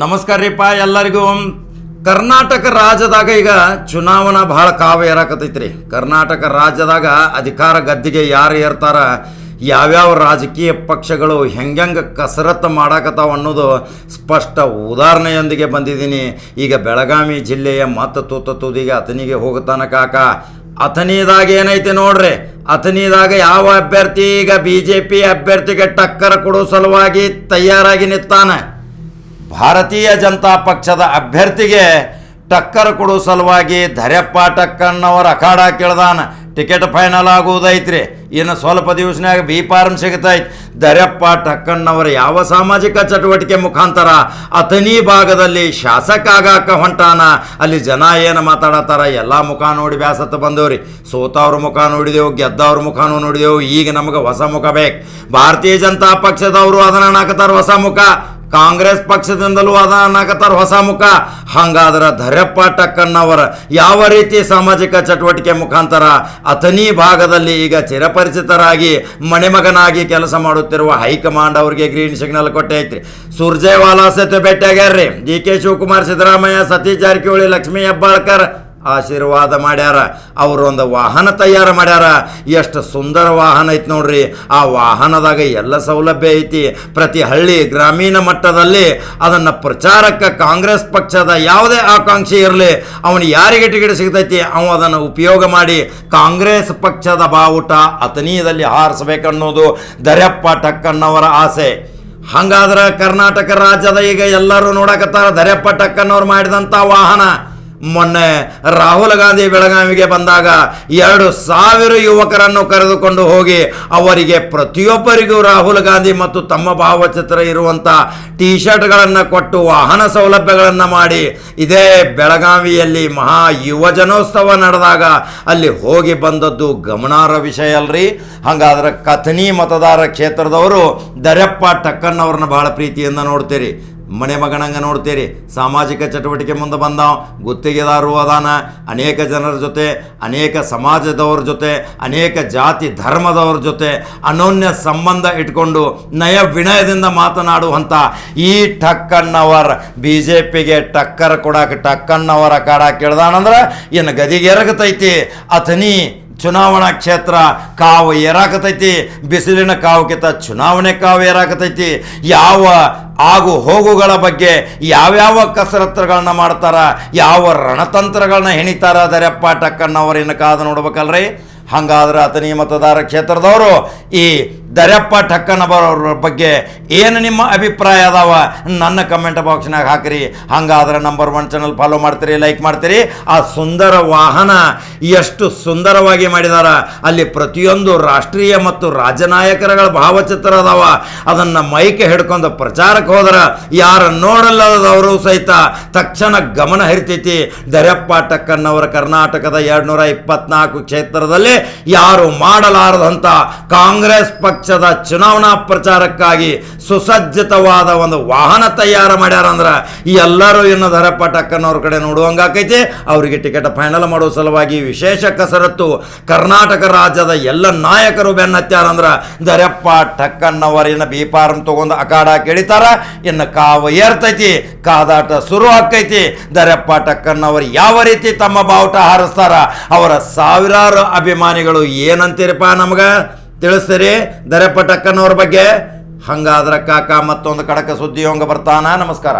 ನಮಸ್ಕಾರ ರೀಪ್ಪ ಎಲ್ಲರಿಗೂ. ಕರ್ನಾಟಕ ರಾಜ್ಯದಾಗ ಈಗ ಚುನಾವಣಾ ಭಾಳ ಕಾವ ಏರಾಕತೈತ್ರಿ ಕರ್ನಾಟಕ ರಾಜ್ಯದಾಗ ಅಧಿಕಾರ ಗದ್ದಿಗೆ ಯಾರು ಏರ್ತಾರ, ಯಾವ್ಯಾವ ರಾಜಕೀಯ ಪಕ್ಷಗಳು ಹೆಂಗೆಂಗೆ ಕಸರತ್ತು ಮಾಡಾಕತ್ತಾವ ಅನ್ನೋದು ಸ್ಪಷ್ಟ ಉದಾಹರಣೆಯೊಂದಿಗೆ ಬಂದಿದ್ದೀನಿ. ಈಗ ಬೆಳಗಾವಿ ಜಿಲ್ಲೆಯ ಮತ ತೂತ ತುದಿಗೆ ಅತನಿಗೆ ಹೋಗುತ್ತಾನ ಕಾಕ. ಅಥನಿದಾಗ ಏನೈತೆ ನೋಡ್ರಿ ಅಥನಿದಾಗ ಯಾವ ಅಭ್ಯರ್ಥಿ, ಈಗ ಬಿ ಜೆ ಪಿ ಅಭ್ಯರ್ಥಿಗೆ ಟಕ್ಕರ್ ಕೊಡೋ ಸಲುವಾಗಿ ತಯಾರಾಗಿ ನಿಂತಾನೆ. ಭಾರತೀಯ ಜನತಾ ಪಕ್ಷದ ಅಭ್ಯರ್ಥಿಗೆ ಟಕ್ಕರ್ ಕೊಡೋ ಸಲುವಾಗಿ ಧರೆಪ್ಪ ಟಕ್ಕಣ್ಣವರ ಅಖಾಡ ಕೇಳ್ದಾನ. ಟಿಕೆಟ್ ಫೈನಲ್ ಆಗುವುದೈತ್ರಿ. ಇನ್ನು ಸ್ವಲ್ಪ ದಿವಸನಾಗ ಬಿ ಫಾರ್ಮ್ ಸಿಗತೈತಿ. ಧರ್ಯಪ್ಪ ಟಕ್ಕಣ್ಣವರ ಯಾವ ಸಾಮಾಜಿಕ ಚಟುವಟಿಕೆ ಮುಖಾಂತರ ಅಥನಿ ಭಾಗದಲ್ಲಿ ಶಾಸಕ ಆಗಾಕ ಹೊಂಟಾನ. ಅಲ್ಲಿ ಜನ ಏನು ಮಾತಾಡತ್ತಾರ? ಎಲ್ಲ ಮುಖ ನೋಡಿ ಬ್ಯಾಸತ್ತ ಬಂದವ್ರಿ. ಸೋತವ್ರ ಮುಖ ನೋಡಿದೆವು ಗೆದ್ದವ್ರ ಮುಖನೂ ನೋಡಿದೆವು. ಈಗ ನಮಗೆ ಹೊಸ ಮುಖ ಬೇಕು. ಭಾರತೀಯ ಜನತಾ ಪಕ್ಷದವರು ಅದನ್ನ ಹಾಕತ್ತಾರ ಹೊಸ ಮುಖ. ಕಾಂಗ್ರೆಸ್ ಪಕ್ಷದಿಂದಲೂ ಅದ ಅನ್ನಕತ್ತಾರ ಹೊಸ ಮುಖ. ಹಂಗಾದ್ರ ಧರೆಪ್ಪ ಟಕ್ಕಣ್ಣವರ ಯಾವ ರೀತಿ ಸಾಮಾಜಿಕ ಚಟುವಟಿಕೆ ಮುಖಾಂತರ ಅಥನಿ ಭಾಗದಲ್ಲಿ ಈಗ ಚಿರಪರಿಚಿತರಾಗಿ ಮಣಿಮಗನಾಗಿ ಕೆಲಸ ಮಾಡುತ್ತಿರುವ ಹೈಕಮಾಂಡ್ ಅವರಿಗೆ ಗ್ರೀನ್ ಸಿಗ್ನಲ್ ಕೊಟ್ಟೈತ್ರಿ. ಸುರ್ಜೇವಾಲಾ ಸೇತು ಭೇಟಿಯಾಗ್ಯಾರ್ರಿ ಡಿ ಕೆ ಶಿವಕುಮಾರ್ ಸಿದ್ದರಾಮಯ್ಯ, ಸತೀಶ್ ಜಾರಕಿಹೊಳಿ, ಲಕ್ಷ್ಮೀ ಹೆಬ್ಬಾಳ್ಕರ್ ಆಶೀರ್ವಾದ ಮಾಡ್ಯಾರ. ಅವರು ಒಂದು ವಾಹನ ತಯಾರು ಮಾಡ್ಯಾರ. ಎಷ್ಟು ಸುಂದರ ವಾಹನ ಐತಿ ನೋಡ್ರಿ. ಆ ವಾಹನದಾಗ ಎಲ್ಲ ಸೌಲಭ್ಯ ಐತಿ. ಪ್ರತಿ ಹಳ್ಳಿ ಗ್ರಾಮೀಣ ಮಟ್ಟದಲ್ಲಿ ಅದನ್ನು ಪ್ರಚಾರಕ್ಕೆ ಕಾಂಗ್ರೆಸ್ ಪಕ್ಷದ ಯಾವುದೇ ಆಕಾಂಕ್ಷೆ ಇರಲಿ, ಅವನು ಯಾರಿಗೆ ಟಿಕೆಟ್ ಸಿಗ್ತೈತಿ, ಅವ ಅದನ್ನು ಉಪಯೋಗ ಮಾಡಿ ಕಾಂಗ್ರೆಸ್ ಪಕ್ಷದ ಬಾವುಟ ಅತನೀಯದಲ್ಲಿ ಹಾರಿಸ್ಬೇಕನ್ನೋದು ದರ್ಯಪ್ಪ ಟಕ್ಕಣ್ಣವರ ಆಸೆ. ಹಂಗಾದ್ರೆ ಕರ್ನಾಟಕ ರಾಜ್ಯದ ಈಗ ಎಲ್ಲರೂ ನೋಡಕತ್ತಾರ ದರ್ಯಪ್ಪ ಟಕ್ಕಣ್ಣವ್ರು ಮಾಡಿದಂಥ ವಾಹನ. ಮೊನ್ನೆ ರಾಹುಲ್ ಗಾಂಧಿ ಬೆಳಗಾವಿಗೆ ಬಂದಾಗ ಎರಡು ಸಾವಿರ ಯುವಕರನ್ನು ಕರೆದುಕೊಂಡು ಹೋಗಿ ಅವರಿಗೆ ಪ್ರತಿಯೊಬ್ಬರಿಗೂ ರಾಹುಲ್ ಗಾಂಧಿ ಮತ್ತು ತಮ್ಮ ಭಾವಚಿತ್ರ ಇರುವಂಥ ಟಿ ಶರ್ಟ್ಗಳನ್ನು ಕೊಟ್ಟು ವಾಹನ ಸೌಲಭ್ಯಗಳನ್ನು ಮಾಡಿ ಇದೇ ಬೆಳಗಾವಿಯಲ್ಲಿ ಮಹಾ ಯುವಜನೋತ್ಸವ ನಡೆದಾಗ ಅಲ್ಲಿ ಹೋಗಿ ಬಂದದ್ದು ಗಮನಾರ್ಹ ವಿಷಯ ಅಲ್ರಿ. ಹಾಗಾದ್ರೆ ಕಥನಿ ಮತದಾರ ಕ್ಷೇತ್ರದವರು ದರ್ಯಪ್ಪ ಟಕ್ಕನ್ನವ್ರನ್ನ ಬಹಳ ಪ್ರೀತಿಯಿಂದ ನೋಡ್ತೀರಿ. ಮನೆ ಮಗನಂಗ ನೋಡ್ತೀರಿ. ಸಾಮಾಜಿಕ ಚಟುವಟಿಕೆ ಮುಂದೆ ಬಂದಾವ. ಗುತ್ತಿಗೆದಾರು ಅದಾನ. ಅನೇಕ ಜನರ ಜೊತೆ, ಅನೇಕ ಸಮಾಜದವ್ರ ಜೊತೆ, ಅನೇಕ ಜಾತಿ ಧರ್ಮದವ್ರ ಜೊತೆ ಅನೋನ್ಯ ಸಂಬಂಧ ಇಟ್ಕೊಂಡು ನಯ ವಿನಯದಿಂದ ಮಾತನಾಡುವಂಥ ಈ ಟಕ್ಕಣ್ಣವರ್. ಬಿ ಜೆ ಪಿಗೆ ಟಕ್ಕರ್ ಕೊಡಕ್ಕೆ ಟಕ್ಕಣ್ಣವರ ಕಾಡ ಕೇಳ್ದಾನಂದ್ರೆ ಏನು ಗದಿಗೆ ಎರಗತೈತಿ? ಅಥನಿ ಚುನಾವಣಾ ಕ್ಷೇತ್ರ ಕಾವು ಏರಾಕತೈತಿ, ಬಿಸಿಲಿನ ಕಾವುಕಿತ ಚುನಾವಣೆ ಕಾವು ಏರಾಕತೈತಿ. ಯಾವ ಆಗು ಹೋಗುಗಳ ಬಗ್ಗೆ ಯಾವ್ಯಾವ ಕಸರತ್ತುಗಳನ್ನ ಮಾಡ್ತಾರ, ಯಾವ ರಣತಂತ್ರಗಳನ್ನ ಹೆಣಿತಾರ, ದರ್ಯಪ್ಪ ಟಕ್ಕಣ್ಣವರಿನ ಕಾದು ನೋಡ್ಬೇಕಲ್ರಿ. ಹಂಗಾದ್ರೆ ಅತನಿ ಮತದಾರ ಕ್ಷೇತ್ರದವರು ಈ ದರ್ಯಪ್ಪ ಟಕ್ಕಣ್ಣವರ ಬಗ್ಗೆ ಏನು ನಿಮ್ಮ ಅಭಿಪ್ರಾಯ ಅದಾವ? ನನ್ನ ಕಮೆಂಟ್ ಬಾಕ್ಸ್ನಾಗ ಹಾಕಿರಿ. ಹಂಗಾದ್ರೆ ನಂಬರ್ ಒನ್ ಚಾನಲ್ ಫಾಲೋ ಮಾಡ್ತೀರಿ ಲೈಕ್ ಮಾಡ್ತೀರಿ. ಆ ಸುಂದರ ವಾಹನ ಎಷ್ಟು ಸುಂದರವಾಗಿ ಮಾಡಿದಾರ. ಅಲ್ಲಿ ಪ್ರತಿಯೊಂದು ರಾಷ್ಟ್ರೀಯ ಮತ್ತು ರಾಜನಾಯಕರಗಳ ಭಾವಚಿತ್ರ ಅದಾವ. ಅದನ್ನು ಮೈಕೆ ಹಿಡ್ಕೊಂಡು ಪ್ರಚಾರಕ್ಕೆ ಹೋದ್ರೆ ಯಾರು ನೋಡಲ್ಲದವರು ಸಹಿತ ತಕ್ಷಣ ಗಮನ ಹರಿತೈತಿ. ದರ್ಯಪ್ಪ ಠಕ್ಕನ್ನವರ ಕರ್ನಾಟಕದ ಎರಡ್ನೂರ ಇಪ್ಪತ್ನಾಲ್ಕು ಕ್ಷೇತ್ರದಲ್ಲಿ ಯಾರು ಮಾಡಲಾರದಂಥ ಕಾಂಗ್ರೆಸ್ ಪಕ್ಷದ ಚುನಾವಣಾ ಪ್ರಚಾರಕ್ಕಾಗಿ ಸುಸಜ್ಜಿತವಾದ ಒಂದು ವಾಹನ ತಯಾರು ಮಾಡ್ಯಾರ ಅಂದ್ರೆ ಎಲ್ಲರೂ ಇನ್ನು ದರಪ್ಪ ಟಕ್ಕನ್ನವ್ರ ಕಡೆ ನೋಡುವಂಗಾಕೈತಿ. ಅವರಿಗೆ ಟಿಕೆಟ್ ಫೈನಲ್ ಮಾಡೋ ಸಲುವಾಗಿ ವಿಶೇಷ ಕಸರತ್ತು ಕರ್ನಾಟಕ ರಾಜ್ಯದ ಎಲ್ಲ ನಾಯಕರು ಬೆನ್ನತ್ಯಾರ ಅಂದ್ರೆ ದರಪ್ಪ ಟಕ್ಕನ್ನವರಿನ ಬಿ ಫಾರ್ಮ್ ತಗೊಂಡು ಅಖಾಡ ಕೇಳಿತಾರ. ಇನ್ನು ಕಾವು ಏರ್ತೈತಿ, ಕಾದಾಟ ಶುರು ಆಕೈತಿ. ದರಪ್ಪ ಟಕ್ಕನ್ನವರು ಯಾವ ರೀತಿ ತಮ್ಮ ಬಾವುಟ ಹಾರಿಸ್ತಾರ, ಅವರ ಸಾವಿರಾರು ಅಭಿಮಾನಿಗಳು ಏನಂತೀರಪ್ಪ ನಮ್ಗೆ? ತಿಳಿಸ್ತೀರಿ? ದರಪ್ಪ ಟಕ್ಕನ್ನವ್ರ ಬಗ್ಗೆ? ಹಂಗಾದ್ರ ಕಾಕ ಮತ್ತೊಂದು ಕಡಕ ಸುದ್ದಿ ಹಂಗ ಬರ್ತಾನ. ನಮಸ್ಕಾರ.